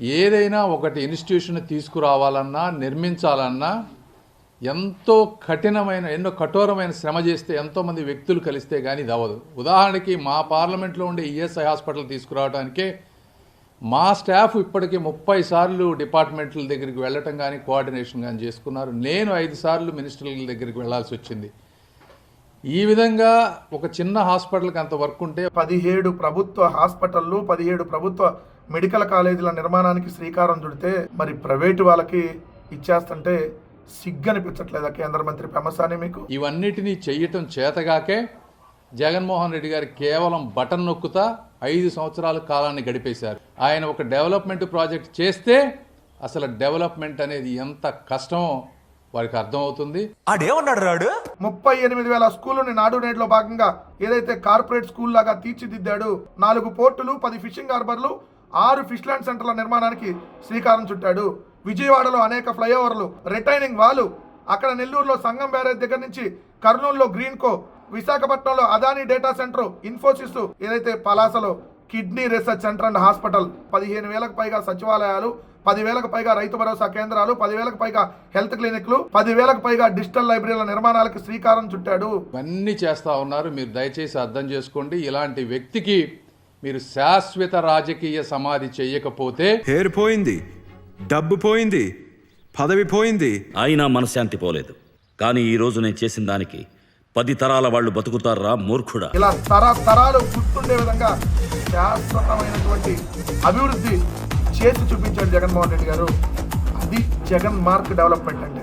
ఏదైనా ఒకటి ఇన్స్టిట్యూషన్ తీసుకురావాలన్నా నిర్మించాలన్నా ఎంతో కఠినమైన ఎన్నో కఠోరమైన శ్రమ చేస్తే ఎంతోమంది వ్యక్తులు కలిస్తే కానీ ఇది అవ్వదు. ఉదాహరణకి మా పార్లమెంట్లో ఉండే ఈఎస్ఐ హాస్పిటల్ తీసుకురావడానికే మా స్టాఫ్ ఇప్పటికీ ముప్పై సార్లు డిపార్ట్మెంట్ల దగ్గరికి వెళ్ళటం కానీ కోఆర్డినేషన్ కానీ చేసుకున్నారు. నేను ఐదు సార్లు మినిస్టర్ల దగ్గరికి వెళ్ళాల్సి వచ్చింది. ఈ విధంగా ఒక చిన్న హాస్పిటల్కి అంత వర్క్ ఉంటే పదిహేడు ప్రభుత్వ హాస్పిటళ్ళు పదిహేడు ప్రభుత్వ మెడికల్ కాలేజీల నిర్మాణానికి శ్రీకారం చుడితే మరి ప్రైవేటు వాళ్ళకి ఇచ్చేస్తుంటే సిగ్గనిపించట్లేదా కేంద్ర మంత్రి పెమసాని మీకు? ఇవన్నిటినీ చెయ్యటం చేతగాకే జగన్మోహన్ రెడ్డి గారు కేవలం బటన్ నొక్కుతా ఐదు సంవత్సరాల కాలాన్ని గడిపేశారు. ఆయన ఒక డెవలప్మెంట్ ప్రాజెక్ట్ చేస్తే అసలు డెవలప్మెంట్ అనేది ఎంత కష్టమో వారికి అర్థమవుతుంది. ఆడేమన్నాడు రాడు? ముప్పై ఎనిమిది వేల స్కూళ్ళని నాడు నేడులో భాగంగా ఏదైతే కార్పొరేట్ స్కూల్ లాగా తీర్చిదిద్దాడు నాలుగు పోర్టులు పది ఫిషింగ్ హార్బర్లు ఆరు ఫిష్ ల్యాండ్ సెంటర్ల నిర్మాణానికి శ్రీకారం చుట్టాడు. విజయవాడలో అనేక ఫ్లైఓవర్లు రిటైనింగ్ వాలు అక్కడ నెల్లూరులో సంగం బ్యారేజ్ దగ్గర నుంచి కర్నూలులో గ్రీన్కో విశాఖపట్నంలో అదానీ డేటా సెంటర్ ఇన్ఫోసిస్ ఏదైతే పలాసలో kidney research centre and hospital పదిహేను వేలకు పైగా సచివాలయాలు పదివేలకు పైగా రైతు భరోసా కేంద్రాలు పదివేలకు పైగా హెల్త్ క్లినిక్లు పదివేలకు పైగా డిజిటల్ లైబ్రరీల నిర్మాణాలకు శ్రీకారం చుట్టాడు. ఇవన్నీ చేస్తా ఉన్నారు. మీరు దయచేసి అర్థం చేసుకోండి. ఇలాంటి వ్యక్తికి మీరు శాశ్వత రాజకీయ సమాధి చేయకపోతే పేరు పోయింది డబ్బు పోయింది పదవి పోయింది. అయినా మనశ్శాంతి పోలేదు. కానీ ఈ రోజు నేను చేసిన దానికి పది తరాల వాళ్ళు బతుకుతారా మూర్ఖుడా? ఇలా తరతరాలు గుర్తుండే విధంగా శాశ్వతమైనటువంటి అభివృద్ధి చేసి చూపించాడు జగన్మోహన్ రెడ్డి గారు. అది జగన్ మార్క్ డెవలప్మెంట్ అంటే.